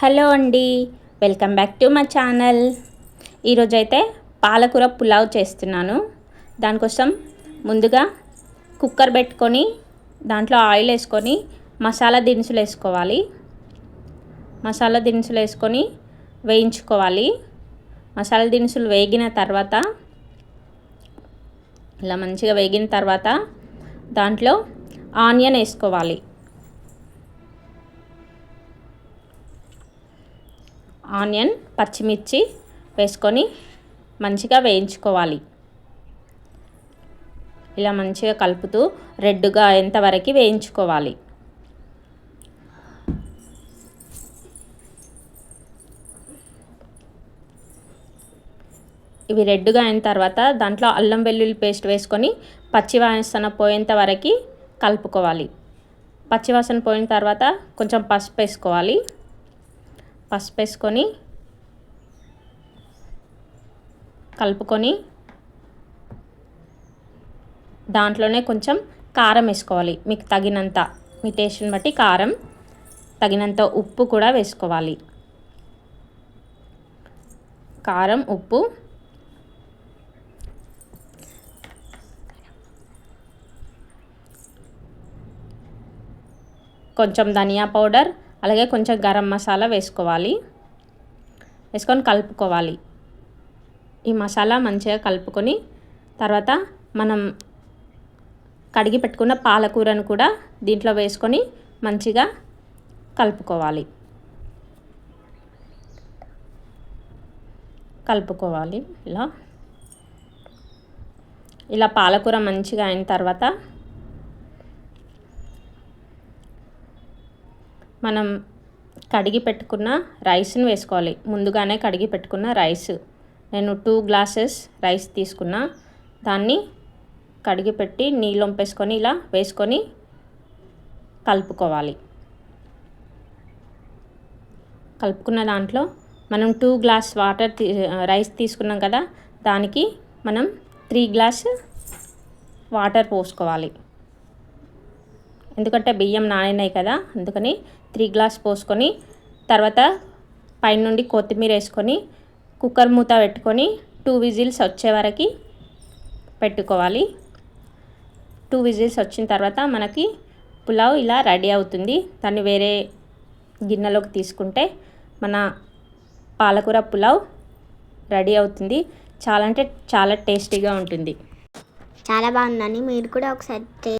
Hello అండి welcome back to my channel. ఈరోజైతే పాలకూర పులావ్ చేస్తున్నాను. దానికోసం ముందుగా కుక్కర్ పెట్టుకొని దాంట్లో ఆయిల్ వేసుకొని మసాలా దినుసులు వేసుకోవాలి. మసాలా దినుసులు వేసుకొని వేయించుకోవాలి. మసాలా దినుసులు వేగిన తర్వాత ఇలా మంచిగా వేగిన తర్వాత దాంట్లో ఆనియన్ వేసుకోవాలి. ఆనియన్ పచ్చిమిర్చి వేసుకొని మంచిగా వేయించుకోవాలి. ఇలా మంచిగా కలుపుతూ రెడ్గా అయ్యేంతవరకు వేయించుకోవాలి. ఇవి రెడ్గా అయిన తర్వాత దాంట్లో అల్లం వెల్లుల్లి పేస్ట్ వేసుకొని పచ్చివాసన పోయేంత వరకు కలుపుకోవాలి. పచ్చివాసన పోయిన తర్వాత కొంచెం పసుపు వేసుకోవాలి. పసుపు వేసుకొని కలుపుకొని దాంట్లోనే కొంచెం కారం వేసుకోవాలి. మీకు తగినంత మీ టేస్ట్ని బట్టి కారం తగినంత ఉప్పు కూడా వేసుకోవాలి. కారం ఉప్పు. కొంచెం ధనియా పౌడర్ అలాగే కొంచెం గరం మసాలా వేసుకోవాలి. వేసుకొని కలుపుకోవాలి. ఈ మసాలా మంచిగా కలుపుకొని తర్వాత మనం కడిగి పెట్టుకున్న పాలకూరను కూడా దీంట్లో వేసుకొని మంచిగా కలుపుకోవాలి. కలుపుకోవాలి ఇలా. ఇలా పాలకూర మంచిగా అయిన తర్వాత మనం కడిగి పెట్టుకున్న రైస్ని వేసుకోవాలి. ముందుగానే కడిగి పెట్టుకున్న రైస్. నేను టూ గ్లాసెస్ రైస్ తీసుకున్నా. దాన్ని కడిగి పెట్టి నీళ్ళు వంపేసుకొని ఇలా వేసుకొని కలుపుకోవాలి. కలుపుకున్న దాంట్లో మనం టూ గ్లాస్ వాటర్ రైస్ తీసుకున్నాం కదా దానికి మనం త్రీ గ్లాస్ వాటర్ పోసుకోవాలి. ఎందుకంటే బియ్యం నానినాయి కదా అందుకని త్రీ గ్లాస్ పోసుకొని తర్వాత పైనుండి కొత్తిమీర వేసుకొని కుక్కర్ మూత పెట్టుకొని టూ విజిల్స్ వచ్చే వరకు పెట్టుకోవాలి. టూ విజిల్స్ వచ్చిన తర్వాత మనకి పులావ్ ఇలా రెడీ అవుతుంది. దాన్ని వేరే గిన్నెలోకి తీసుకుంటే మన పాలకూర పులావ్ రెడీ అవుతుంది. చాలా అంటే చాలా టేస్టీగా ఉంటుంది. చాలా బాగుందని మీరు కూడా ఒకసారి